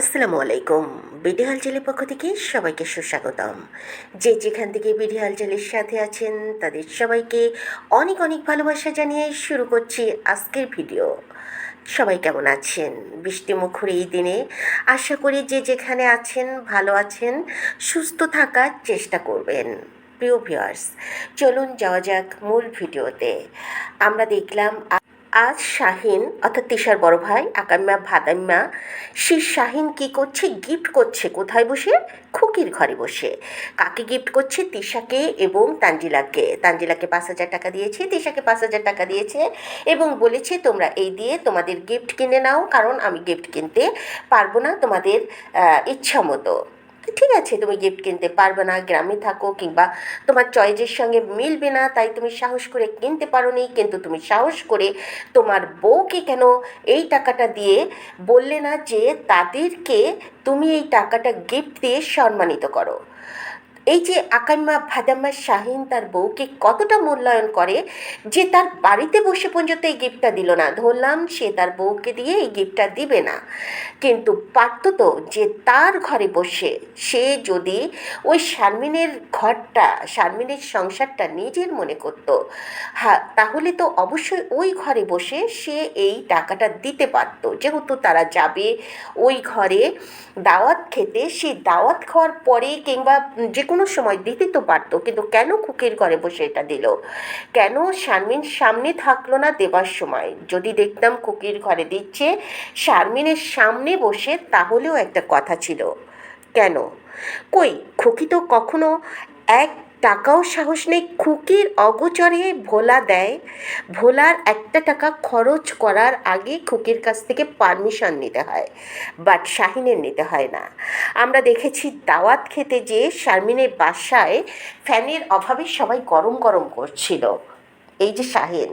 আসসালামু আলাইকুম। বিডি হালচালের পক্ষ থেকে সবাইকে সুস্বাগতম। যে যেখান থেকে বিডি হালচালের সাথে আছেন, তাদের সবাইকে অনেক অনেক ভালোবাসা জানিয়ে শুরু করছি আজকের ভিডিও। সবাই কেমন আছেন? বৃষ্টিমুখর এই দিনে আশা করি যে যেখানে আছেন, ভালো আছেন, সুস্থ থাকার চেষ্টা করবেন। প্রিয় ভিউয়ার্স, চলুন যাওয়া যাক মূল ভিডিওতে। আমরা দেখলাম আজ শাহিন, অর্থাৎ তিশার বড় ভাই, আকাম্মা, ভাদাম্মা সে শাহিন কি করছে? গিফট করছে। কোথায় বসে? খুকির ঘরে বসে। কাকে গিফট করছে? তিশাকে এবং তানজিলাকে। তানজিলাকে পাঁচ হাজার টাকা দিয়েছে, তিশাকে পাঁচ হাজার টাকা দিয়েছে এবং বলেছে, তোমরা এই দিয়ে তোমাদের গিফট কিনে নাও, কারণ আমি গিফট কিনতে পারব না তোমাদের ইচ্ছা মতো ঠিক আছে, তুমি গিফট কিনতে পারবে না, গ্রামে থাকো কিংবা তোমার চয়েজের সঙ্গে মিলবে না, তাই তুমি সাহস করে কিনতে পারো নি কিন্তু তুমি সাহস করে তোমার বউকে কেন এই টাকাটা দিয়ে বললে না যে তাদেরকে তুমি এই টাকাটা গিফট দিয়ে সম্মানিত করো? এই যে আকাইমা ভাদাম্মা শাহিন তার বউকে কতটা মূল্যায়ন করে যে তার বাড়িতে বসে পর্যন্ত এই গিফটটা দিল না। ধরলাম সে তার বউকে দিয়ে এই গিফটটা দিবে না। কিন্তু পারত তো যে তার ঘরে বসে সে যদি ওই শারমিনের ঘরটা, শারমিনের সংসারটা নিজের মনে করত হ্যাঁ তাহলে তো অবশ্যই ওই ঘরে বসে সে এই টাকাটা দিতে পারত। যেহেতু তারা যাবে ওই ঘরে দাওয়াত খেতে, সে দাওয়াত খাওয়ার পরে কিংবা যে কোনো সময় দিতে তো পারতো, কিন্তু কেন কুকির ঘরে বসে এটা দিল? কেন শারমিন সামনে থাকল না দেবার সময়? যদি দেখতাম কুকির ঘরে দিচ্ছে শারমিনের সামনে বসে, তাহলেও একটা কথা ছিল। কেন? কই, খুকি তো কখনো এক টাকাও সাহস নেই খুকির অগোচরে ভোলা দেয়। ভোলার একটা টাকা খরচ করার আগে খুকির কাছ থেকে পারমিশন নিতে হয়, বাট শাহিনের নিতে হয় না। আমরা দেখেছি দাওয়াত খেতে যে শারমিনের বাসায় ফ্যানের অভাবে সবাই গরম গরম করছিল। এই যে শাহিন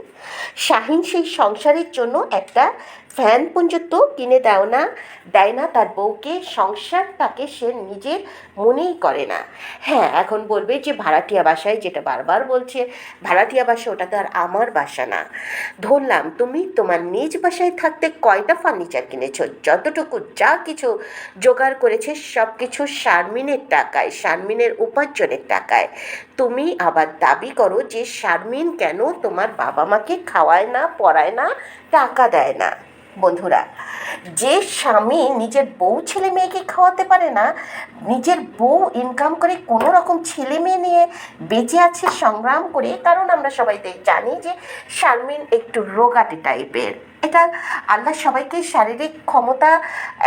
শাহিন সেই সংসারের জন্য একটা ফ্যান পর্যন্ত কিনে দেয় না। দেয় না তার বউকে। সংসারটাকে সে নিজের মনেই করে না। হ্যাঁ এখন বলবে যে ভাড়াটিয়া বাসায় যেটা বারবার বলছে, ভাড়াটিয়া বাসা ওটা তো আর আমার বাসা না। ধরলাম, তুমি তোমার নিজ বাসায় থাকতে কয়টা ফার্নিচার কিনেছো? যতটুকু যা কিছু জোগাড় করেছে সব কিছু শারমিনের টাকায়, শারমিনের উপার্জনের টাকায়। তুমি আবার দাবি করো যে শারমিন কেন তোমার বাবা মাকে খাওয়ায় না, পড়ায় না, টাকা দেয় না। বন্ধুরা, যে স্বামী নিজের বউ ছেলে মেয়েকে খাওয়াতে পারে না, নিজের বউ ইনকাম করে কোনো রকম ছেলে মেয়ে নিয়ে বেঁচে আছে, সংগ্রাম করে কারণ আমরা সবাই জানি যে শারমিন একটু রোগাটে টাইপের। এটা আল্লাহ সবাইকে শারীরিক ক্ষমতা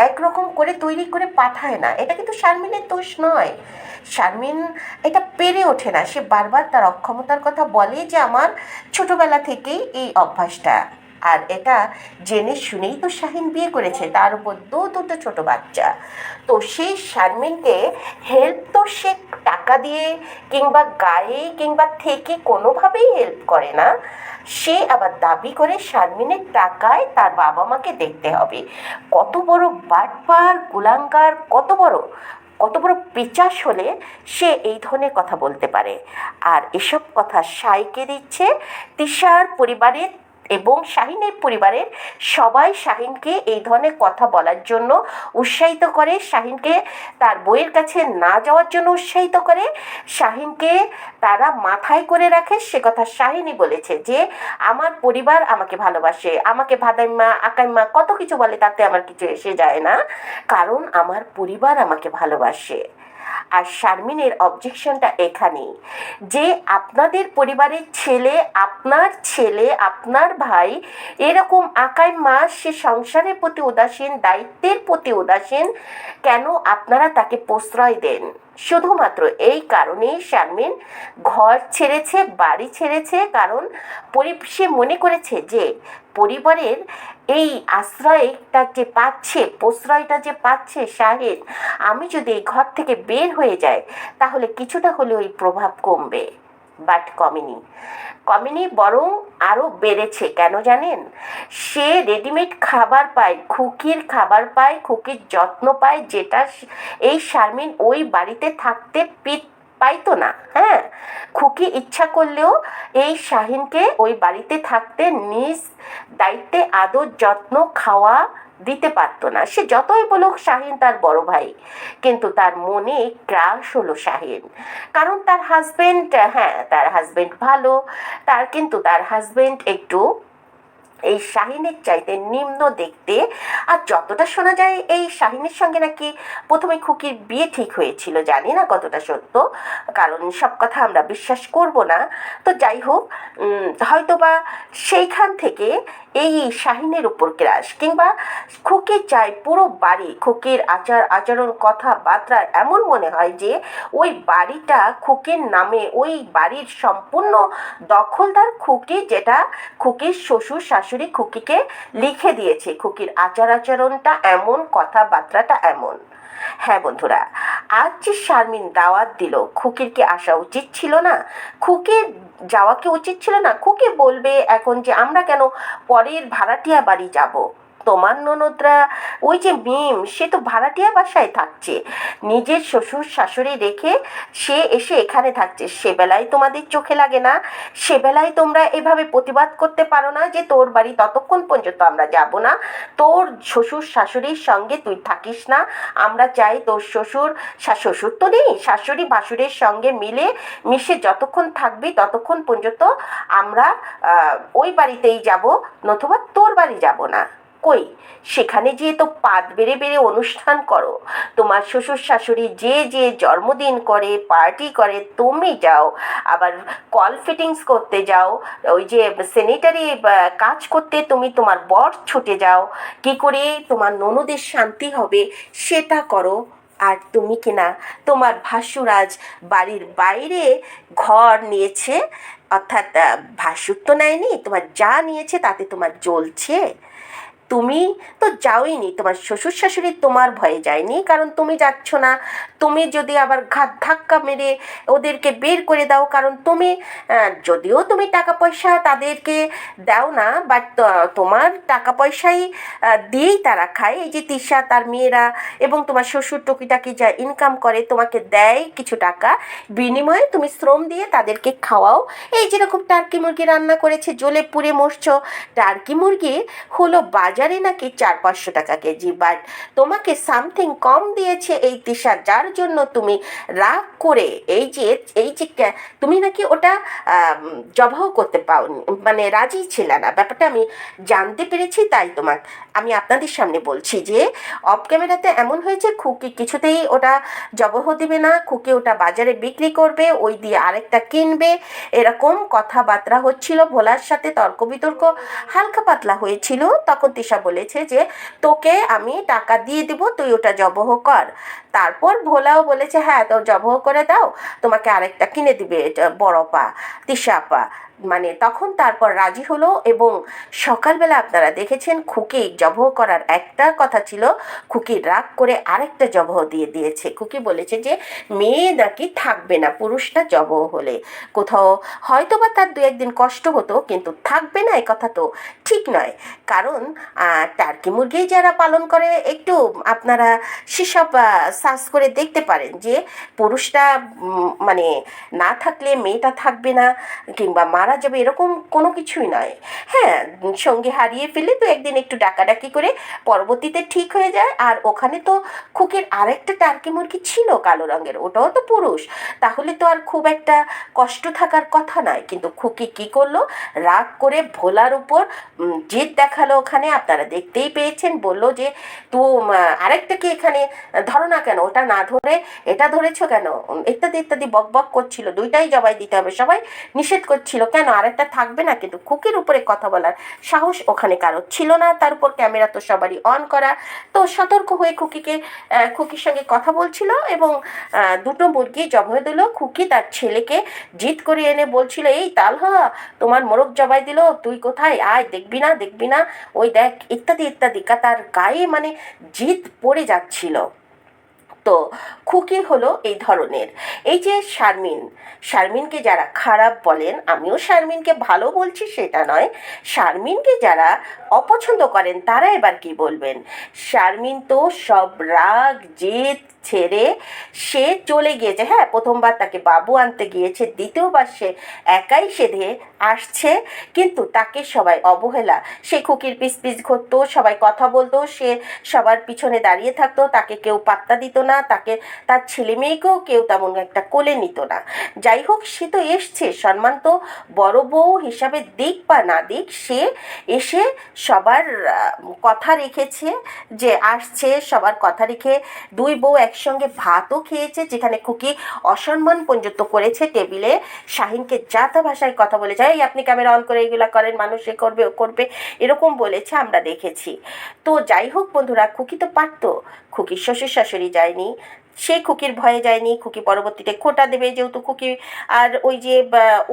একরকম করে তৈরি করে পাঠায় না। এটা কিন্তু শারমিনের দোষ নয়। শারমিন এটা পেরে ওঠে না। সে বারবার তার অক্ষমতার কথা বলে যে আমার ছোটবেলা থেকেই এই অভ্যাসটা। আর এটা জেনে শুনেই তো শাহিন বিয়ে করেছে, তার উপর দু দুটো ছোট বাচ্চা। তো সেই শারমিনকে হেল্প তো সে টাকা দিয়ে কিংবা গায়ে কিংবা থেকে কোনোভাবেই হেল্প করে না। সে আবার দাবি করে শারমিনের টাকায় তার বাবা মাকে দেখতে হবে। কত বড় বাটপার, কুলাঙ্গার, কত বড় কত বড় পিচাস হলে সে এই ধরনের কথা বলতে পারে। আর এসব কথা সাইকে দিচ্ছে, তিশার পরিবারের এবং শাহিনের পরিবারের সবাই শাহিনকে এই ধরনের কথা বলার জন্য উৎসাহিত করে, শাহিনকে তার বইয়ের কাছে না যাওয়ার জন্য উৎসাহিত করে, শাহিনকে তারা মাথায় করে রাখে। সে কথা শাহিনই বলেছে যে, আমার পরিবার আমাকে ভালোবাসে, আমাকে ভাদাইমা, আকাইমা কত কিছু বলে তাতে আমার কিছু এসে যায় না। কারণ আমার পরিবার আমাকে ভালোবাসে। আর শারমিনের অবজেকশনটা এখানেই। যে আপনাদের পরিবারের ছেলে, আপনার ছেলে, আপনার ভাই এরকম আকাই মাস সে সংসারের প্রতি উদাসীন, দায়িত্বের প্রতি উদাসীন, কেন আপনারা তাকে প্রশ্রয় দেন? শুধুমাত্র এই কারণেই শারমিন ঘর ছেড়েছে, বাড়ি ছেড়েছে। কারণ সে মনে করেছে যে পরিবারের এই আশ্রয়টা যে পাচ্ছে, প্রশ্রয়টা যে পাচ্ছে শাহেদ, আমি যদি এই ঘর থেকে বের হয়ে যাই, তাহলে কিছুটা হলে ওই প্রভাব কমবে। বাট কমেনি। কমেনি বরং আরও বেড়েছে, কেন জানেন? সে রেডিমেড খাবার পায়, খুকির খাবার পায়, খুকির যত্ন পায়, যেটা এই শারমিন ওই বাড়িতে থাকতে পিত পাইতো না হ্যাঁ? খুকি ইচ্ছা করলেও এই শাহিনকে ওই বাড়িতে থাকতে নিজ দায়িত্বে আদর যত্ন খাওয়া দিতে পারত না। সে যতই বলুক শাহিন তার বড় ভাই, কিন্তু তার মনে ক্রাশ হলো শাহিন। কারণ তার হাজবেন্ড হ্যাঁ তার হাজবেন্ড ভালো, তার কিন্তু তার হাজবেন্ড একটু এই শাহিনের চাইতে নিম্ন দেখতে, আর যতটা শোনা যায় এই শাহিনের সঙ্গে নাকি প্রথমে খুকির বিয়ে ঠিক হয়েছিল, জানি না কতটা সত্য, কারণ সব কথা আমরা বিশ্বাস করব না। তো যাই হোক হয়তোবা সেইখান থেকে এই শাহিনের উপর ক্রাশ, কিংবা খুকি চায় পুরো বাড়ি, খুকির আচার, আচরণ, কথাবার্তা এমন মনে হয় যে ওই বাড়িটা খুকির নামে, ওই বাড়ির সম্পূর্ণ দখলদার খুকি, যেটা খুকির শ্বশুর, শাশুড়ি খুকিকে লিখে দিয়েছে। খুকির আচার আচরণটা এমন, কথাবার্তাটা এমন। হ্যাঁ বন্ধুরা, আজ যে শারমিন দাওয়াত দিল, খুকির কি আসা উচিত ছিল না? খুকির যাওয়া কি উচিত ছিল না? খুকি বলবে এখন যে আমরা কেন পরের ভাড়াটিয়া বাড়ি যাব? তোমার ননদরা, ওই যে মিম সে তো ভাড়াটিয়া বাসায় থাকছে। নিজের শ্বশুর শাশুড়ি রেখে সে এসে এখানে থাকছে। সে বেলায় তোমাদের চোখে লাগে না? সে বেলায় তোমরা এভাবে প্রতিবাদ করতে পারো না যে তোর বাড়ি ততক্ষণ পর্যন্ত আমরা যাব না? তোর শ্বশুর শাশুড়ির সঙ্গে তুই থাকিস না? আমরা চাই তোর শ্বশুর শ্বশুর তো নেই, শাশুড়ি বাসুরের সঙ্গে মিলে, মিশে যতক্ষণ থাকবি ততক্ষণ পর্যন্ত আমরা ওই বাড়িতেই যাব, নতুবা তোর বাড়ি যাব না। কই? সেখানে গিয়ে তো পাত বেড়ে বেড়ে অনুষ্ঠান করো। তোমার শ্বশুর শাশুড়ি যে যে জন্মদিন করে, পার্টি করে, তুমি যাও। আবার কল ফিটিংস করতে যাও। ওই যে স্যানিটারি কাজ করতে তুমি তোমার বর ছুটে যাও। কি করে? তোমার ননদের শান্তি হবে, সেটা করো। আর তুমি কিনা তোমার ভাসুরাজ বাড়ির বাইরে ঘর নিয়েছে, অর্থাৎ ভাসুর তো নেয়নি, তোমার যা নিয়েছে তাতে তোমার জ্বলছে। তুমি তো যাওইনি, তোমার শ্বশুর শাশুড়ি তোমার ভয়ে যায়নি, কারণ তুমি যাচ্ছ না। তুমি যদি আবার ঘাত ধাক্কা মেরে ওদেরকে বের করে দাও, কারণ তুমি যদিও তুমি টাকা পয়সা তাদেরকে দাও না বাট তোমার টাকা পয়সাই দিয়েই তারা খায়। এই যে তিশা, তার মেয়েরা এবং তোমার শ্বশুর টুকিটাকি যা ইনকাম করে, তোমাকে দেয় কিছু টাকা, বিনিময়ে তুমি শ্রম দিয়ে তাদেরকে খাওয়াও। এই যেরকম টার্কি মুরগি রান্না করেছে জ্বলে পুড়ে মরছ টার্কি মুরগি হলো বাজারে নাকি চার পাঁচশো টাকা কেজি? বাট তোমাকে সামথিং কম দিয়েছে এই তিশা যার জন্য তুমি রাগ করে এই যে এই যে তুমি নাকি ওটা জবাহ করতে পাওনি মানে রাজি ছিল না। ব্যাপারটা আমি জানতে পেরেছি, তাই তোমার, আমি আপনাদের সামনে বলছি যে অফ ক্যামেরাতে এমন হয়েছে, খুকি কিছুতেই ওটা জবহ দিবে না, খুকি ওটা বাজারে বিক্রি করবে, ওই দিয়ে আরেকটা কিনবে। এরকম কথাবার্তা হচ্ছিল, ভোলার সাথে তর্ক বিতর্ক হালকা পাতলা হয়েছিল। তখন তিশা বলেছে যে, তোকে আমি টাকা দিয়ে দিব, তুই ওটা জবহ কর। তারপর ভোলাও বলেছে হ্যাঁ তো জবহ করে দাও, তোমাকে আরেকটা কিনে দিবে বড় পা, তিশা পা। মানে তখন তারপর রাজি হলো এবং সকালবেলা আপনারা দেখেছেন খুকি জবহ করার একটা কথা ছিল, খুকি রাগ করে আরেকটা জবহ দিয়ে দিয়েছে। খুকি বলেছে যে, মেয়ে নাকি থাকবে না পুরুষটা জবহ হলে। কোথাও হয়তো বা তার দু একদিন কষ্ট হতো, কিন্তু থাকবে না এই কথা তো ঠিক নয়। কারণ টার্কি মুরগি যারা পালন করে, একটু আপনারা সেসব সার্চ করে দেখতে পারেন যে, পুরুষটা মানে না থাকলে মেয়েটা থাকবে না, কিংবা মারা যাবে এরকম কোনো কিছুই নয়। হ্যাঁ সঙ্গে হারিয়ে ফেলে তো একদিন একটু ডাকাডাকি করে পরবর্তীতে ঠিক হয়ে যায়। আর ওখানে তো খুকের আরেকটা টার্কি মুরগি ছিল কালো রঙের ওটাও তো পুরুষ। তাহলে তো আর খুব একটা কষ্ট থাকার কথা নয়। কিন্তু খুকি কি করল? রাগ করে ভোলার উপর জেদ দেখাল ওখানে। আপনারা দেখতেই পেয়েছেন বলল যে তো উম, আরেকটা কি এখানে ধরো না কেন ওটা না ধরে এটা ধরেছ কেন? ইত্যাদি ইত্যাদি বক বক করছিল। দুইটাই জবাই দিতে হবে। সবাই নিষেধ করছিল। কেন আরেকটা থাকবে না কিন্তু খুকির উপরে কথা বলার সাহস ওখানে কারও ছিল না। তার উপর ক্যামেরা তো সবারই অন করা। তো সতর্ক হয়ে খুকিকে খুকির সঙ্গে কথা বলছিল এবং দুটো মুরগি জবাই দিল। খুকি তার ছেলেকে জিত করে এনে বলছিল, এই তালহা, তোমার মোরগ জবাই দিল, তুই কোথায়? আয়, দেখবি না দেখবি না। ওই দেখ, ইত্যাদি ইত্যাদি। তার গায়ে মানে জিত পড়ে যাচ্ছিল। তো খুকি হলো এই ধরনের। এই যে শারমিন, শারমিনকে যারা খারাপ বলেন, আমিও শারমিনকে ভালো বলছি সেটা নয়। শারমিনকে যারা অপছন্দ করেন, তারা এবার কি বলবেন? শারমিন তো সব রাগ, জেদ ছেড়ে সে চলে গিয়েছে। হ্যাঁ প্রথমবার তাকে বাবু আনতে গিয়েছে, দ্বিতীয়বার সে একাই সেধে আসছে, কিন্তু তাকে সবাই অবহেলা। সে খুকির পিস পিস ঘটতো, সবাই কথা বলতো, সে সবার পিছনে দাঁড়িয়ে থাকতো, তাকে কেউ পাত্তা দিত না, তাকে, তার ছেলে মেয়েকেও কেউ তেমন একটা কোলে নিত না। যাই হোক, সে তো এসছে, সম্মান তো বড় বউ হিসাবে দিক বা না দিক, সে এসে সবার কথা রেখেছে যে, আসছে, সবার কথা রেখে দুই বউ একসঙ্গে ভাতও খেয়েছে, যেখানে খুকি অসম্মান পর্যন্ত করেছে টেবিলে। শাহিনকে যা তা ভাষায় কথা বলেছে, এই আপনি ক্যামেরা অন করে এগুলা করেন, মানুষ এ করবে, ও করবে। এরকম বলেছে, আমরা দেখেছি। তো যাই হোক বন্ধুরা, খুকি তো পারতো, খুকির শ্বশুর শাশুড়ি যায়নি। সে খুকির ভয়ে যায়নি, খুকি পরবর্তীতে খোটা দেবে যেহেতু খুকি, আর ওই যে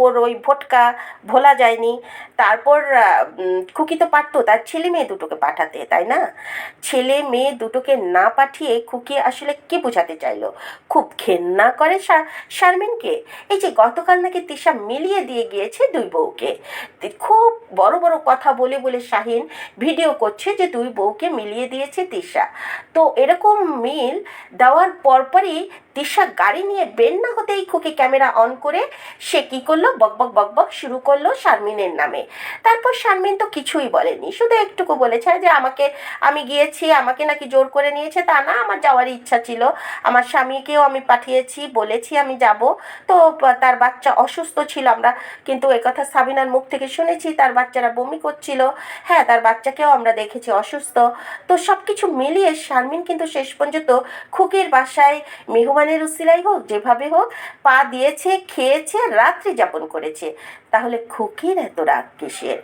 ওর ওই ভোটকা ভোলা যায়নি, তারপর খুকি তো পারতো, তার ছেলে মেয়ে দুটোকে পাঠাতে, তাই না? ছেলে মেয়ে দুটোকে না পাঠিয়ে খুকি আসলে কি বোঝাতে চাইলো? খুব ঘেন্না করে শারমিনকে। এই যে গতকাল নাকি তিশা মিলিয়ে দিয়ে গিয়েছে দুই বউকে। খুব বড় বড় কথা বলে বলে শাহিন ভিডিও করছে যে দুই বউকে মিলিয়ে দিয়েছে তিশা। তো এরকম মিল দেওয়ার পরপরই তিশা গাড়ি নিয়ে বের না হতেই খুকি ক্যামেরা অন করে সে কি করল? বকবক বকবক শুরু করল শারমিনের নামে। তারপর শারমিন তো কিছুই বলেনি। শুধু একটুকু বলেছে যে আমাকে, আমি গিয়েছি, আমাকে নাকি জোর করে নিয়েছে। তা না, আমার যাওয়ার ইচ্ছা ছিল। আমার স্বামীকেও আমি পাঠিয়েছি, বলেছি আমি যাব। তো তার বাচ্চা অসুস্থ ছিল আমরা। কিন্তু একথা সাবিনার মুখ থেকে শুনেছি, তার বাচ্চারা বমি করছিল। হ্যাঁ তার বাচ্চাকেও আমরা দেখেছি অসুস্থ। তো সব কিছু মিলিয়ে শারমিন কিন্তু শেষ পর্যন্ত খুকির বাসায় মেহমানের উসিলাই হোক, যেভাবে হোক, পা দিয়েছে, খেয়েছে, রাত্রি যাপন করেছে। তাহলে খুকির এত রাগ কিসের?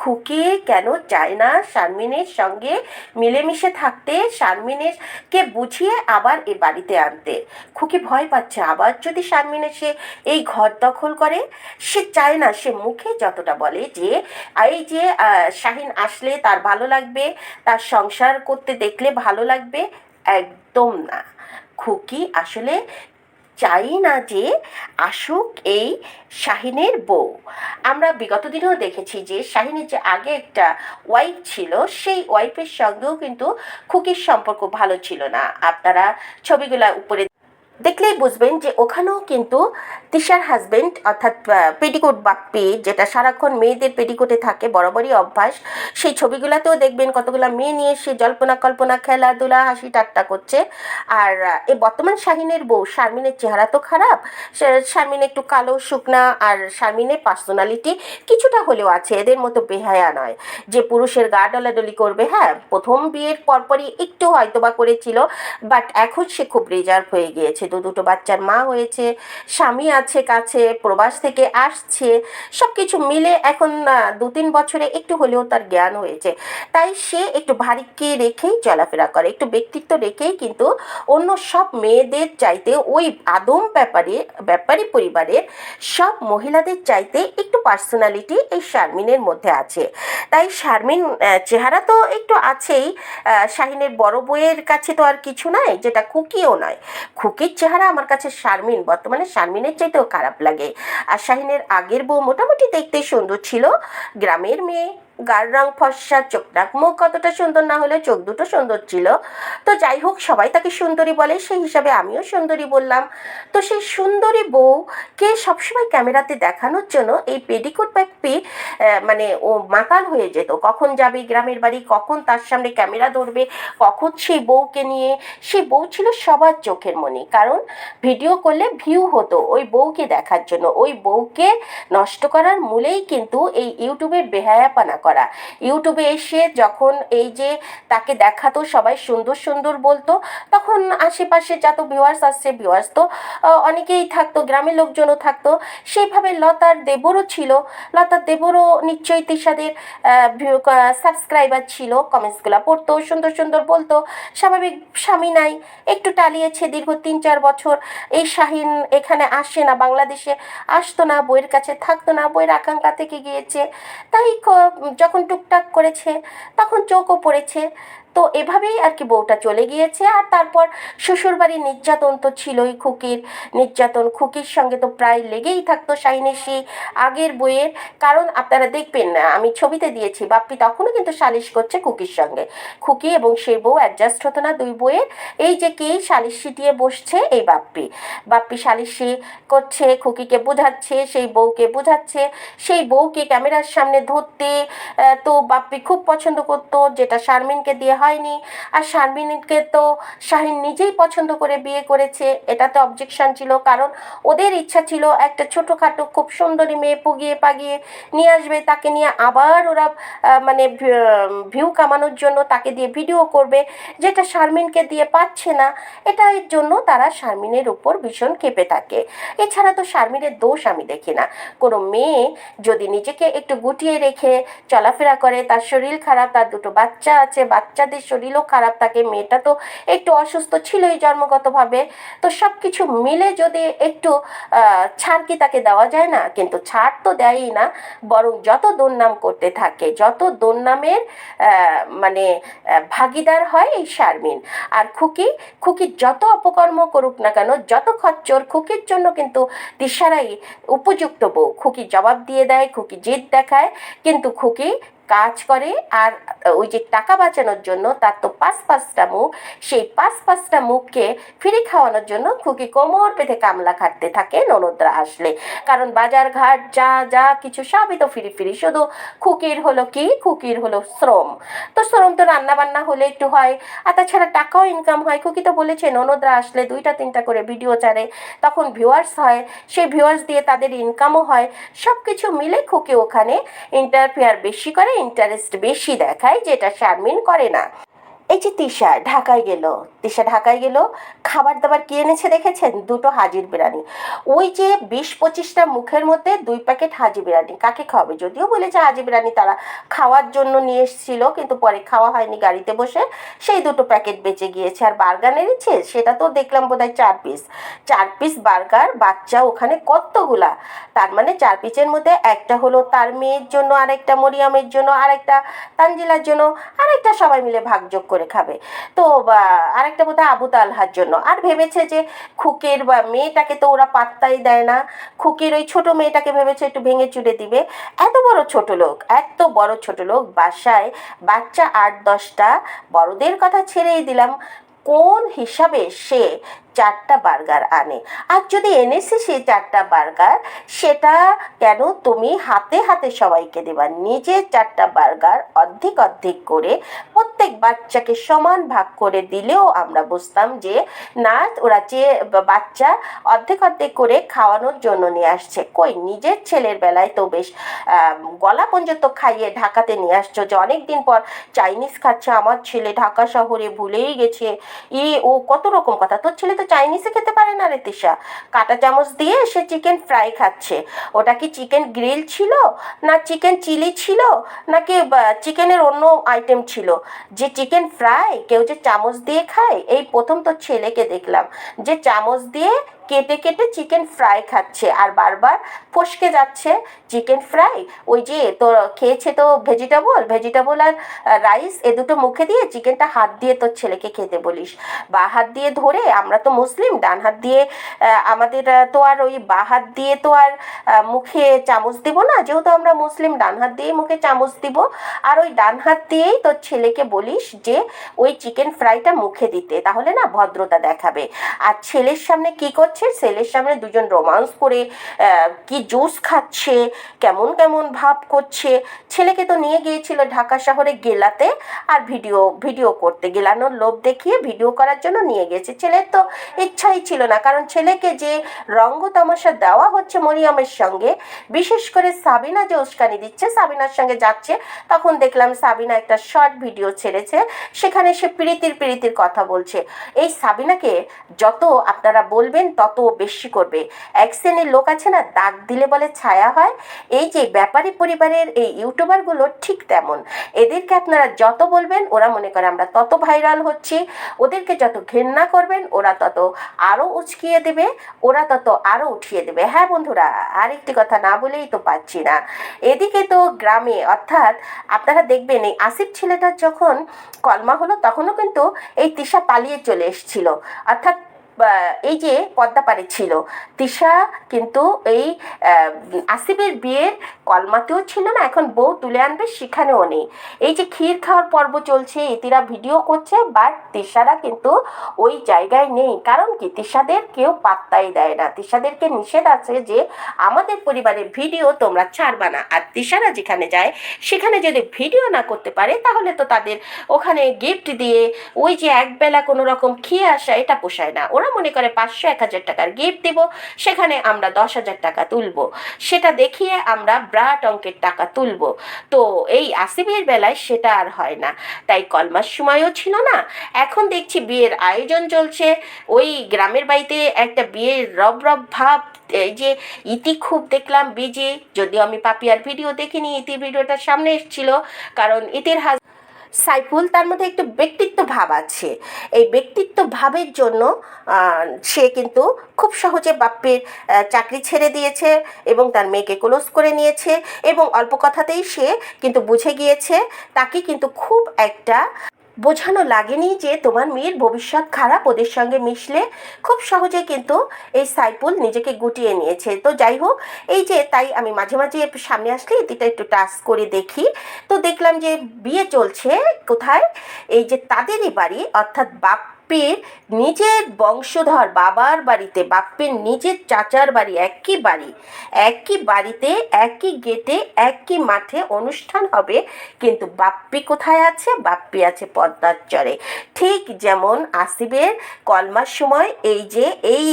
খুকি কেন চায় না শারমিনের সঙ্গে মিলেমিশে থাকতে শারমিনেরকে বুঝিয়ে আবার এ বাড়িতে আনতে? খুকি ভয় পাচ্ছে। আবার যদি শারমিন সে এই ঘর দখল করে, সে চায় না, সে মুখে যতটা বলে যে, এই যে শাহিন আসলে তার ভালো লাগবে, তার সংসার করতে দেখলে ভালো লাগবে। একদম না। খুকি আসলে চাই না যে আসুক এই শাহিনের বউ। আমরা বিগত দিনেও দেখেছি যে শাহিনের যে আগে একটা ওয়াইফ ছিল, সেই ওয়াইফের সঙ্গেও কিন্তু খুকির সম্পর্ক ভালো ছিল না। আপনারা ছবিগুলা উপরে দেখলেই বুঝবেন যে ওখানেও কিন্তু তিশার হাজবেন্ড অর্থাৎ পেটিকোট বাপ্পি, যেটা সারাক্ষণ মেয়েদের পেটিকোটে থাকে, বরাবরই অভ্যাস, সেই ছবিগুলোতেও দেখবেন কতগুলো মেয়ে নিয়ে সে জল্পনা কল্পনা, খেলাধুলা, হাসি ঠাট্টা করছে। আর এ বর্তমান শাহিনের বউ, শারমিনের চেহারা তো খারাপ শারমিন একটু কালো, শুকনা, আর শারমিনের পার্সোনালিটি কিছুটা হলেও আছে, এদের মতো বেহায়া নয়। যে পুরুষের গা ডলাডলি করবে হ্যাঁ প্রথম বিয়ের পরপরই একটু হয়তোবা করেছিল বাট এখন সে খুব রিজার্ভ হয়ে গিয়েছে। দু দুটো বাচ্চার মা হয়েছে, স্বামী আছে কাছে, প্রবাস থেকে আসছে সব কিছু মিলে এখন দু তিন বছরে একটু হলেও তার জ্ঞান হয়েছে। তাই সে একটু ভারীকে রেখেই চলাফেরা করে, একটু ব্যক্তিত্ব রেখেই কিন্তু অন্য সব মেয়েদের চাইতে ওই আদম ব্যাপারে, ব্যাপারী পরিবারের সব মহিলাদের চাইতে একটু পার্সোনালিটি এই শারমিনের মধ্যে আছে। তাই শারমিন চেহারা তো একটু আছেই শাহিনের বড় বইয়ের কাছে তো আর কিছু নাই, যেটা খুকিও নয়। খুকির চেহারা আমার কাছে শারমিন, বর্তমানে শারমিনের চাইতেও খারাপ লাগে। আর শাহিনের আগের বউ মোটামুটি দেখতে সুন্দর ছিল। গ্রামের মেয়ে গার রং ফর্সা চোখ নাক মুখ কতটা সুন্দর না হলে চোখ দুটো সুন্দর ছিল। তো যাই হোক, সবাই তাকে সুন্দরী বলে, সেই হিসাবে আমিও সুন্দরী বললাম। তো সেই সুন্দরী বউকে সবসময় ক্যামেরাতে দেখানোর জন্য এই পেডিকোট ব্যাপী মানে ও মাতাল হয়ে যেত। কখন যাবে, গ্রামের বাড়ি, কখন তার সামনে ক্যামেরা ধরবে, কখন সেই বউকে নিয়ে, সেই বউ ছিল সবার চোখের মনি। কারণ ভিডিও করলে ভিউ হতো ওই বউকে দেখার জন্য। ওই বউকে নষ্ট করার মূলেই কিন্তু এই ইউটিউবের বেহায়াপানা করা। ইউটিউবে এসে যখন এই যে তাকে দেখাতো, সবাই সুন্দর সুন্দর বলতো, তখন আশেপাশে যত ভিউয়ার্স আসছে ভিউয়ার্স তো অনেকেই থাকতো, গ্রামের লোকজনও থাকতো। সেইভাবে লতার দেবরও ছিল। লতার দেবরও নিশ্চয়ই তিশাদের সাবস্ক্রাইবার ছিল। কমেন্টসগুলো পড়তো, সুন্দর সুন্দর বলতো। স্বাভাবিক স্বামী নাই, একটু টালিয়েছে দীর্ঘ তিন চার বছর। এই শাহিন এখানে আসে না, বাংলাদেশে আসতো না, বইয়ের কাছে থাকতো না, বইয়ের আকাঙ্ক্ষা থেকে গিয়েছে। তাই যখন টুকটাক করেছে তখন চোখও পড়েছে। তো এভাবেই আর কি বউটা চলে গিয়েছে। আর তারপর শ্বশুরবাড়ির নির্যাতন তো ছিলই খুকির। নির্যাতন খুকির সঙ্গে তো প্রায় লেগেই থাকতো শাইনেশি আগের বইয়ের। কারণ আপনারা দেখবেন না আমি ছবিতে দিয়েছি, বাপ্পি তখনও কিন্তু সালিশ করছে খুকির সঙ্গে। খুকি এবং সেই বউ অ্যাডজাস্ট হতো না দুই বইয়ের। এই যে কে সালিশ সিটিয়ে বসছে, এই বাপ্পি। বাপ্পি সালিশি করছে, খুকিকে বোঝাচ্ছে, সেই বউকে বোঝাচ্ছে। সেই বউকে ক্যামেরার সামনে ধরতে তো বাপ্পি খুব পছন্দ করতো, যেটা শারমিনকে দিয়ে হয়নি। আর শারমিনকে তো শাহিন নিজেই পছন্দ করে বিয়ে করেছে, এটাতে অবজেকশন ছিল। কারণ ওদের ইচ্ছা ছিল একটা ছোটোখাটো খুব সুন্দরী মেয়ে পুগিয়ে পাগিয়ে নিয়ে আসবে, তাকে নিয়ে আবার ওরা মানে ভিউ কামানোর জন্য তাকে দিয়ে ভিডিও করবে, যেটা শারমিনকে দিয়ে পাচ্ছে না। এটার জন্য তারা শারমিনের উপর ভীষণ ক্ষেপে থাকে। এছাড়া তো শারমিনের দোষ আমি দেখি না। কোনো মেয়ে যদি নিজেকে একটু গুটিয়ে রেখে চলাফেরা করে, তার শরীর খারাপ, তার দুটো বাচ্চা আছে, বাচ্চাদের শরীরও খারাপ থাকে, মেয়েটা তো একটু অসুস্থ ছিলই জন্মগতভাবে। তো সব কিছু মিলে যদি একটু ছাড় কি তাকে দেওয়া যায় না? কিন্তু ছাড় তো দেয়ই না, বরং যত দুর্নাম করতে থাকে, যত দুর্নামের মানে ভাগিদার হয় এই শারমিন। আর খুকি খুকি যত অপকর্ম করুক না কেন, যত খচ্চর, খুকির জন্য কিন্তু দিশারাই উপযুক্ত বউ। খুকি জবাব দিয়ে দেয়, খুকি জিদ দেখায়, কিন্তু খুকি কাজ করে আর ওই যে টাকা বাঁচানোর জন্য তার তো পাঁচ পাঁচটা মুখ, সেই পাঁচ পাঁচটা মুখকে ফ্রি খাওয়ানোর জন্য খুকি কোমর পেতে কামলা খাটতে থাকে ননদরা আসলে। কারণ বাজার ঘাট, যা যা কিছু সবই তো ফিরি ফিরি, শুধু খুকির হলো কি? খুকির হলো শ্রম। তো শ্রম তো রান্না বান্না হলে একটু হয়, আর তাছাড়া টাকাও ইনকাম হয়। খুকি তো বলেছে, ননদরা আসলে দুইটা তিনটা করে ভিডিও চারে তখন ভিউয়ার্স হয়, সেই ভিউয়ার্স দিয়ে তাদের ইনকামও হয়। সব কিছু মিলে খুকি ওখানে ইন্টারফেয়ার বেশি করে ইন্টারেস্ট বেশি দেখায় যেটা শারমিন করে না। এই যে তিশা ঢাকায় গেল। তিশা ঢাকায় গেল। খাবার দাবার কি এনেছে দেখেছেন? দুটো হাজির বিরিয়ানি। ওই যে বিশ পঁচিশটা মুখের মধ্যে দুই প্যাকেট হাজি বিরিয়ানি। কাকে খাওয়াবে? যদিও বলেছে হাজি বিরিয়ানি তারা খাওয়ার জন্য নিয়ে এসেছিল কিন্তু পরে খাওয়া হয়নি গাড়িতে বসে। সেই দুটো প্যাকেট বেঁচে গিয়েছে। আর বার্গার এনেছে? সেটা তো দেখলাম বোধহয় চার পিস। চার পিস বার্গার বাচ্চা ওখানে কতগুলা? তার মানে চার পিসের মধ্যে একটা হলো তার মেয়ের জন্য আরেকটা মরিয়ামের জন্য আরেকটা তানজিলার জন্য আরেকটা সবাই মিলে ভাগযোগ করে খাবে। তো বা, আরেকটা বোধহয় আবু তালহার জন্য। আর ভেবেছে যে খুকের বা মেয়েটাকে তো ওরা পাত্তাই দেয় না। খুকের ওই ছোট মেয়েটাকে ভেবেছে একটু ভেঙে চুড়ে দিবে। এত বড় ছোট লোক, এত বড় ছোট লোক বাসায় বাচ্চা আট, দশটা, বড়দের কথা ছেড়েই দিলাম। কোন হিসাবে সে চারটা বার্গার আনে। আর যদি এনেছে সেই চারটা বার্গার, সেটা কেন তুমি হাতে হাতে সবাইকে দেবা। নিজে চারটা বার্গার অর্ধেক অর্ধেক করে প্রত্যেক বাচ্চাকে সমান ভাগ করে দিলেও আমরা বুঝতাম যে, না, ওরা যে বাচ্চা অর্ধেক অর্ধেক করে খাওয়ানোর জন্য নিয়ে আসছে, কই নিজের ছেলের বেলায় তো বেশ গলা পর্যন্ত খাইয়ে ঢাকাতে নিয়ে আসছো যে অনেক দিন পর চাইনিজ খাচ্ছে, আমার ছেলে ঢাকা শহরে ভুলেই গেছে। ই ও কত রকম কথা, তোর ছেলে তো চাইনিজে খেতে পারে না রেতিশা। কাটা চামচ দিয়ে সে চিকেন ফ্রাই খাচ্ছে। ওটা কি চিকেন গ্রিল ছিল? না চিকেন চিলি ছিল? নাকি চিকেনের অন্য আইটেম ছিল? যে চিকেন ফ্রাই কেউ যে চামচ দিয়ে খায়, এই প্রথম তো ছেলেকে দেখলাম। যে চামচ দিয়ে কেটে কেটে চিকেন ফ্রাই খাচ্ছে আর বারবার ফসকে যাচ্ছে চিকেন ফ্রাই ওই যে তো খেয়েছে তো ভেজিটেবল ভেজিটেবল আর রাইস এ দুটো মুখে দিয়ে চিকেনটা হাত দিয়ে তোর ছেলেকে খেতে বলিস। বা হাত দিয়ে ধরে, আমরা তো মুসলিম, ডান হাত দিয়ে আমাদের তো আর ওই বা হাত দিয়ে তো আর মুখে চামচ দিব না, যেহেতু আমরা মুসলিম, ডান হাত দিয়েই মুখে চামচ দিব। আর ওই ডান হাত দিয়েই তোর ছেলেকে বলিস যে, ওই চিকেন ফ্রাইটা মুখে দিতে, তাহলে না ভদ্রতা দেখাবে। আর ছেলের সামনে কি করছে ছেলের সামনে দুজন রোমান্স করে কি জুস খাচ্ছে, কেমন কেমন ভাব করছে। ছেলেকে তো নিয়ে গিয়েছিল ঢাকা শহরে গেলাতে আর ভিডিও ভিডিও করতে। গেলানোর লোভ দেখিয়ে ভিডিও করার জন্য নিয়ে গেছে। ছেলের তো ইচ্ছাই ছিল না, কারণ ছেলেকে যে রঙ্গ তামাশা দেওয়া হচ্ছে মরিয়ামের সঙ্গে, বিশেষ করে সাবিনা যে উস্কানি দিচ্ছে, সাবিনার সঙ্গে যাচ্ছে, তখন দেখলাম সাবিনা একটা শর্ট ভিডিও ছেড়েছে, সেখানে সে প্রীতির প্রীতির কথা বলছে। এই সাবিনাকে যত আপনারা বলবেন তত তত বেশি করবে। এক শ্রেণির লোক আছে না, দাগ দিলে বলে ছায়া হয়। এই যে ব্যাপারী পরিবারের এই ইউটিউবারগুলো ঠিক তেমন। এদেরকে আপনারা যত বলবেন, ওরা মনে করে আমরা তত ভাইরাল হচ্ছি। ওদেরকে যত ঘেন্না করবেন, ওরা তত আরও উচকিয়ে দেবে, ওরা তত আরও উঠিয়ে দেবে। হ্যাঁ বন্ধুরা, আরেকটি কথা না বলেই তো পাচ্ছি না। এদিকে তো গ্রামে, অর্থাৎ আপনারা দেখবেন এই আসিফ ছেলেটার যখন কলমা হলো, তখনও কিন্তু এই তিশা পালিয়ে চলে এসেছিল। অর্থাৎ এই যে পদ্মাপাড়ে ছিল, তিশা কিন্তু এই আসিফের বিয়ের কলমাতেও ছিল না, এখন বউ তুলে আনবে সেখানেও নেই। এই যে ক্ষীর খাওয়ার পর্ব চলছে, ইতিরা ভিডিও করছে বাট তিশারা কিন্তু ওই জায়গায় নেই। কারণ কি? তিশাদের কেউ পাত্তাই দেয় না। তিশাদেরকে নিষেধ আছে যে, আমাদের পরিবারের ভিডিও তোমরা ছাড়বা না। আর তিশারা যেখানে যায়, সেখানে যদি ভিডিও না করতে পারে, তাহলে তো তাদের ওখানে গিফট দিয়ে ওই যে একবেলা কোনো রকম খেয়ে আসা, এটা পোষায় না। ওরা মনে করে পাঁচশো এক হাজার টাকার গিফট দিব, সেখানে আমরা দশ হাজার টাকা তুলবো। সেটা দেখিয়ে আমরা ব্রাট অঙ্কের টাকা তুলবো। তো এই আসিবের বেলায় সেটা আর হয় না। তাই কলমার সময়ও ছিল না। এখন দেখছি বিয়ের আয়োজন চলছে। ওই গ্রামের বাড়িতে একটা বিয়ের রব রব ভাব, এই যে ইতি খুব দেখলাম বিজি। যদিও আমি পাপিয়ার ভিডিও দেখিনি, ইতির ভিডিওটার সামনে এসেছিল। কারণ ইতির হাজ সাইফুল, তার মধ্যে একটু ব্যক্তিত্ব ভাব আছে। এই ব্যক্তিত্ব ভাবের জন্য সে কিন্তু খুব সহজে বাপ্পের চাকরি ছেড়ে দিয়েছে এবং তার মেয়েকে ক্লোজ করে নিয়েছে এবং অল্প কথাতেই সে কিন্তু বুঝে গিয়েছে, তাকে কিন্তু খুব একটা বোঝানো লাগেনি যে তোমার মেয়ের ভবিষ্যৎ খারাপ, ওদের সঙ্গে মিশলে খুব সহজে কিন্তু এই সাইপুল নিজেকে গুটিয়ে নিয়েছে। তো যাই হোক, এই যে তাই আমি মাঝে মাঝে সামনে আসলে এটিটা একটু টাচ করে দেখি। তো দেখলাম যে বিয়ে চলছে কোথায়? এই যে তাদেরই বাড়ি, অর্থাৎ বাপ্পের নিজের বংশধর বাবার বাড়িতে, বাপ্পের নিজের চাচার বাড়ি, একই বাড়ি, একই বাড়িতে, একই গেটে, একই মাঠে অনুষ্ঠান হবে। কিন্তু বাপ্পি কোথায় আছে? বাপ্পি আছে পদ্মার চরে। ঠিক যেমন আসিবের কলমার সময় এই যে এই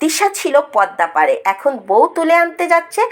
দিশা ছিল পদ্মা পারে এখন বউ তুলে আনতে যাচ্ছে